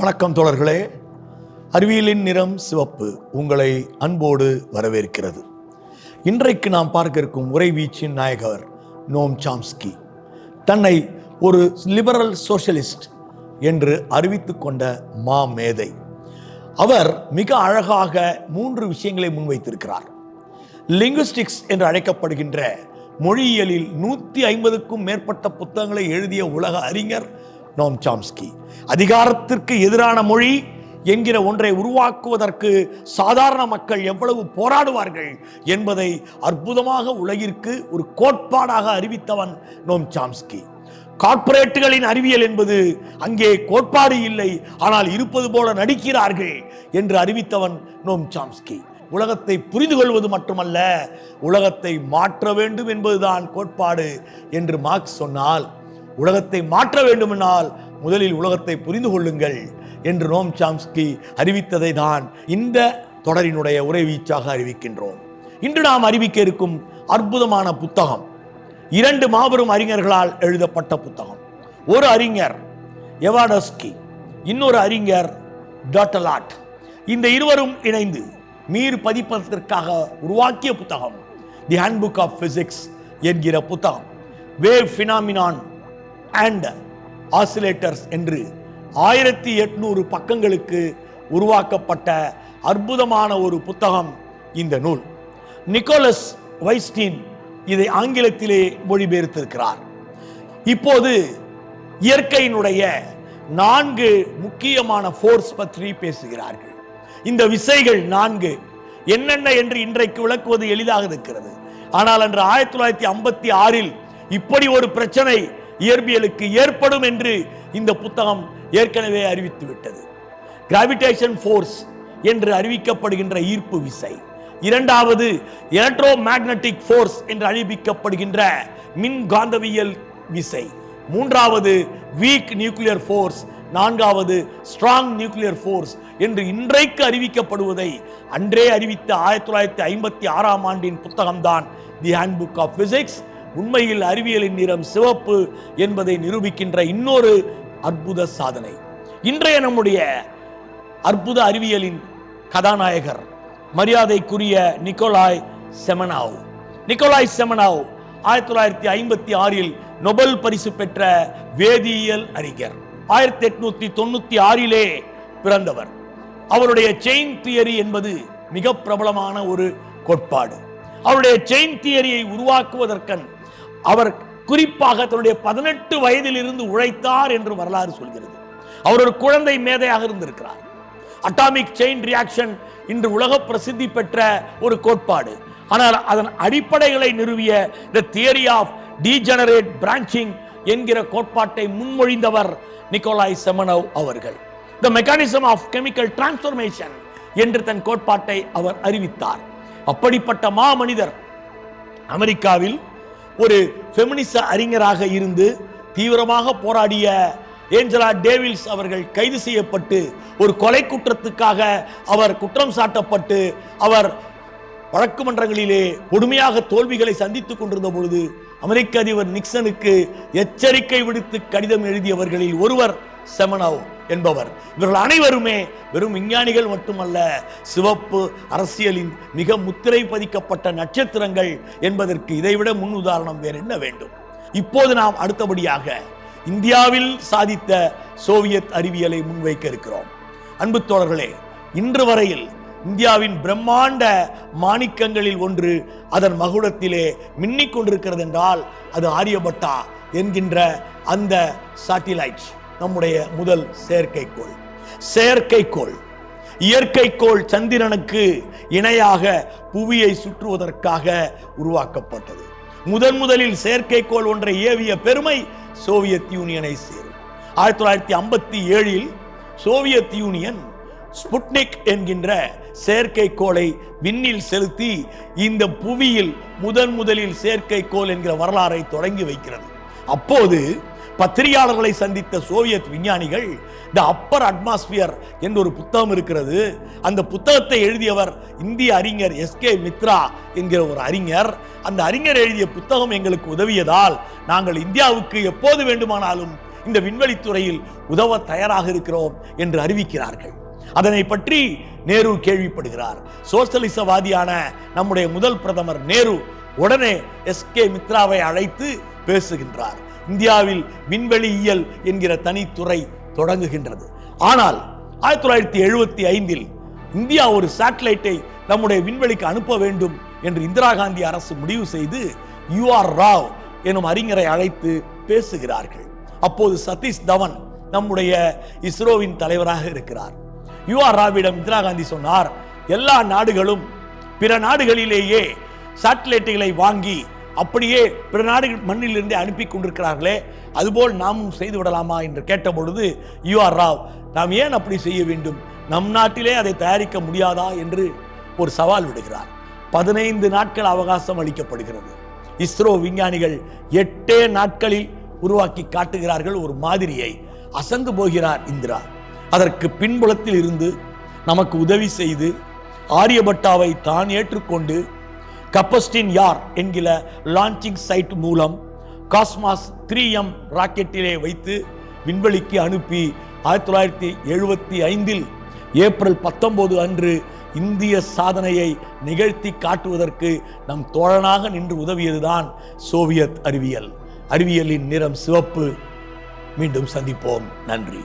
வணக்கம் தோழர்களே. அறிவியலின் நிறம் சிவப்பு உங்களை அன்போடு வரவேற்கிறது. இன்றைக்கு நாம் பார்க்க இருக்கும் உரைவீச்சின் நாயகர் நோம் சாம்ஸ்கி. தன்னை ஒரு லிபரல் சோஷலிஸ்ட் என்று அறிவித்து கொண்ட மா மேதை. அவர் மிக அழகாக மூன்று விஷயங்களை முன்வைத்திருக்கிறார். லிங்குஸ்டிக்ஸ் என்று அழைக்கப்படுகின்ற மொழியியலில் நூற்றி ஐம்பதுக்கும் மேற்பட்ட புத்தகங்களை எழுதிய உலக அறிஞர் நோம் சாம்ஸ்கி. அதிகாரத்திற்கு எதிரான மொழி என்கிற ஒன்றை உருவாக்குவதற்கு சாதாரண மக்கள் எவ்வளவு போராடுவார்கள் என்பதை அற்புதமாக உலகிற்கு ஒரு கோட்பாடாக அறிவித்தவன் நோம் சாம்ஸ்கி. கார்ப்பரேட்டுகளின் அறிவியல் என்பது அங்கே கோட்பாடு இல்லை ஆனால் இருப்பது போல நடிக்கிறார்கள் என்று அறிவித்தவன் நோம் சாம்ஸ்கி. உலகத்தை புரிந்து கொள்வது மட்டுமல்ல உலகத்தை மாற்ற வேண்டும் என்பதுதான் கோட்பாடு என்று மார்க்ஸ் சொன்னால் உலகத்தை மாற்ற வேண்டுமென்றால் முதலில் உலகத்தை புரிந்து கொள்ளுங்கள் என்று நோம் சாம்ஸ்கி அறிவித்ததை தான் இந்த தொடரினுடைய உரை வீச்சாக அறிவிக்கின்றோம். இன்று நாம் அறிவிக்க இருக்கும் அற்புதமான புத்தகம் இரண்டு மாபெரும் அறிஞர்களால் எழுதப்பட்ட புத்தகம். ஒரு அறிஞர் எவாடஸ்கி இன்னொரு அறிஞர் டாட்டலாட். இந்த இருவரும் இணைந்து மீர் பதிப்பதற்காக உருவாக்கிய புத்தகம் the handbook of physics என்கிற புத்தகம். வேவ் ஃபினாமினான் அண்ட் ஆசிலேட்டர்ஸ் என்று ஆயிரத்தி எட்நூறு பக்கங்களுக்கு உருவாக்கப்பட்ட அற்புதமான ஒரு புத்தகம் இந்த நூல். நிக்கோலஸ் வைஸ்டீன் இதை ஆங்கிலத்திலே மொழிபெயர்த்திருக்கிறார். இப்போது இயற்கையினுடைய நான்கு முக்கியமான ஃபோர்ஸ் பற்றி பேசுகிறார்கள். இந்த விசைகள் நான்கு என்னென்ன என்று இன்றைக்கு விளக்குவது எளிதாக இருக்கிறது. ஆனால் அன்று ஆயிரத்தி தொள்ளாயிரத்தி ஐம்பத்தி ஆறில் இப்படி ஒரு பிரச்சனை இயற்பியலுக்கு ஏற்படும் என்று இந்த புத்தகம் ஏற்கனவே அறிவித்து விட்டது கிராவிடேஷன் ஃபோர்ஸ் என்று அறிவிக்கப்படுகின்ற ஈர்ப்பு விசை. இரண்டாவது எலக்ட்ரோ மேக்னட்டிக் ஃபோர்ஸ் என்று அறிவிக்கப்படுகின்ற மின் காந்தவியல் விசை. மூன்றாவது வீக் நியூக்ளியர் ஃபோர்ஸ் நான்காவது ஸ்ட்ராங் நியூக்ளியர் ஃபோர்ஸ் என்று இன்றைக்கு அறிவிக்கப்படுவதை அன்றே அறிவித்த ஆயிரத்தி தொள்ளாயிரத்தி ஐம்பத்தி ஆறாம் ஆண்டின் புத்தகம்தான் the handbook of physics உண்மையில் அறிவியலின் நிறம் சிவப்பு என்பதை நிரூபிக்கின்ற இன்னொரு அற்புத சாதனை. இன்றைய நம்முடைய அற்புத அறிவியலின் கதாநாயகர் மரியாதைக்குரிய நிக்கோலாய் செமனாவ். நிக்கோலாய் செமனாவ் ஆயிரத்தி தொள்ளாயிரத்தி ஐம்பத்தி ஆறில் நொபல் பரிசு பெற்ற வேதியியல் அறிஞர். ஆயிரத்தி எட்நூத்தி தொண்ணூத்தி ஆறிலே பிறந்தவர். அவருடைய செயின் தியரி என்பது மிக பிரபலமான ஒரு கோட்பாடு. அவருடைய செயின் தியரியை உருவாக்குவதற்கன் அவர் குறிப்பாக தன்னுடைய பதினெட்டு வயதில் இருந்து உழைத்தார் என்று வரலாறு சொல்கிறது. அவர் ஒரு குழந்தை மேதையாக இருந்திருக்கிறார். அட்டாமிக் செயின் ரியாக்ஷன் இன்று உலக பிரசித்தி பெற்ற ஒரு கோட்பாடு. ஆனால் அதன் அடிப்படைகளை நிறுவிய the theory of degenerate branching என்கிற கோட்பாட்டை முன்மொழிந்தவர் நிக்கோலாய் செமனவ் அவர்கள். The mechanism of chemical transformation என்று தன் கோட்பாட்டை அவர் அறிவித்தார். அப்படிப்பட்ட மாமனிதர் அமெரிக்காவில் ஒரு ஃபெமினிச அறிஞராக இருந்து தீவிரமாக போராடிய ஏஞ்சலா டேவில்ஸ் அவர்கள் கைது செய்யப்பட்டு ஒரு கொலை குற்றத்துக்காக அவர் குற்றம் சாட்டப்பட்டு அவர் வழக்கு மன்றங்களிலே கொடுமையாக தோல்விகளை சந்தித்துக் கொண்டிருந்த பொழுது அமெரிக்க அதிபர் நிக்சனுக்கு எச்சரிக்கை விடுத்து கடிதம் எழுதியவர்களில் ஒருவர் செமனாவோ. என்பவர். இவர்கள் அனைவருமே வெறும் விஞ்ஞானிகள் மட்டுமல்ல சிவப்பு அரசியலின் மிக முத்திரை பதிக்கப்பட்ட நட்சத்திரங்கள் என்பதற்கு இதைவிட முன் உதாரணம் வேறு என்ன வேண்டும்? இப்போது நாம் அடுத்தபடியாக இந்தியாவில் சாதித்த சோவியத் அறிவியலை முன்வைக்க இருக்கிறோம். அன்பு தோழர்களே இன்று வரையில் இந்தியாவின் பிரம்மாண்ட மாணிக்கங்களில் ஒன்று அதன் மகுடத்திலே மின்னிக் கொண்டிருக்கிறது என்றால் அது ஆரியபட்டா என்கின்ற அந்த சாட்டிலைட். நம்முடைய முதல் செயற்கைக்கோள். செயற்கைக்கோள். இயற்கைக்கோள் சந்திரனுக்கு இணையாக புவியை சுற்றுவதற்காக உருவாக்கப்பட்டது. முதன் முதலில் செயற்கைக்கோள் ஒன்றை ஏவிய பெருமை சோவியத் யூனியனை சேரும். ஆயிரத்தி தொள்ளாயிரத்தி ஐம்பத்தி ஏழில் சோவியத் யூனியன் ஸ்புட்னிக் என்கின்ற செயற்கைக்கோளை விண்ணில் செலுத்தி இந்த புவியில் முதன் முதலில் செயற்கைக்கோள் என்கிற வரலாறை தொடங்கி வைக்கிறது. அப்போது பத்திரிகையாளர்களை சந்தித்த சோவியத் விஞ்ஞானிகள் த அப்பர் அட்மாஸ்பியர் என்ற ஒரு புத்தகம் இருக்கிறது. அந்த புத்தகத்தை எழுதியவர் இந்திய அறிஞர் எஸ் கே மித்ரா என்கிற ஒரு அறிஞர். அந்த அறிஞர் எழுதிய புத்தகம் எங்களுக்கு உதவியதால் நாங்கள் இந்தியாவுக்கு எப்போது வேண்டுமானாலும் இந்த விண்வெளி துறையில் உதவ தயாராக இருக்கிறோம் என்று அறிவிக்கிறார்கள். அதனை பற்றி நேரு கேள்விப்படுகிறார். சோசலிசவாதியான நம்முடைய முதல் பிரதமர் நேரு உடனே எஸ் கே மித்ராவை அழைத்து பேசுகின்றார். இந்தியாவில் விண்வெளியியல் என்கிற தனித்துறை தொடங்குகின்றது. ஆனால் ஆயிரத்தி தொள்ளாயிரத்தி எழுபத்தி ஐந்தில் இந்தியா ஒரு சேட்டலைட்டை நம்முடைய விண்வெளிக்கு அனுப்ப வேண்டும் என்று இந்திரா காந்தி அரசு முடிவு செய்து யூ ஆர் ராவ் எனும் அறிஞரை அழைத்து பேசுகிறார்கள். அப்போது சதீஷ் தவன் நம்முடைய இஸ்ரோவின் தலைவராக இருக்கிறார். யூ ஆர் ராவிடம் இந்திரா காந்தி சொன்னார் எல்லா நாடுகளும் பிற நாடுகளிலேயே சேட்டலைட்டுகளை வாங்கி அப்படியே பிற நாடுகள் மண்ணிலிருந்தே அனுப்பி கொண்டிருக்கிறார்களே அதுபோல் நாமும் செய்து விடலாமா என்று கேட்டபொழுது யூ ஆர் ராவ் நாம் ஏன் அப்படி செய்ய வேண்டும்? நம் நாட்டிலே அதை தயாரிக்க முடியாதா? என்று ஒரு சவால் விடுகிறார். பதினைந்து நாட்கள் அவகாசம் அளிக்கப்படுகிறது. இஸ்ரோ விஞ்ஞானிகள் எட்டே நாட்களில் உருவாக்கி காட்டுகிறார்கள் ஒரு மாதிரியை. அசந்து போகிறார் இந்திரா. அதற்கு பின்புலத்தில் இருந்து நமக்கு உதவி செய்து ஆரியபட்டாவை தான் ஏற்றுக்கொண்டு கப்பஸ்டின் யார் என்கிற லான்ச்சிங் சைட் மூலம் காஸ்மாஸ் த்ரீ எம் ராக்கெட்டிலே வைத்து விண்வெளிக்கு அனுப்பி ஆயிரத்தி தொள்ளாயிரத்தி எழுபத்தி ஐந்தில் ஏப்ரல் பத்தொன்பது அன்று இந்திய சாதனையை நிகழ்த்தி காட்டுவதற்கு நம் தோழனாக நின்று உதவியதுதான் சோவியத் அறிவியல். அறிவியலின் நிறம் சிவப்பு. மீண்டும் சந்திப்போம். நன்றி.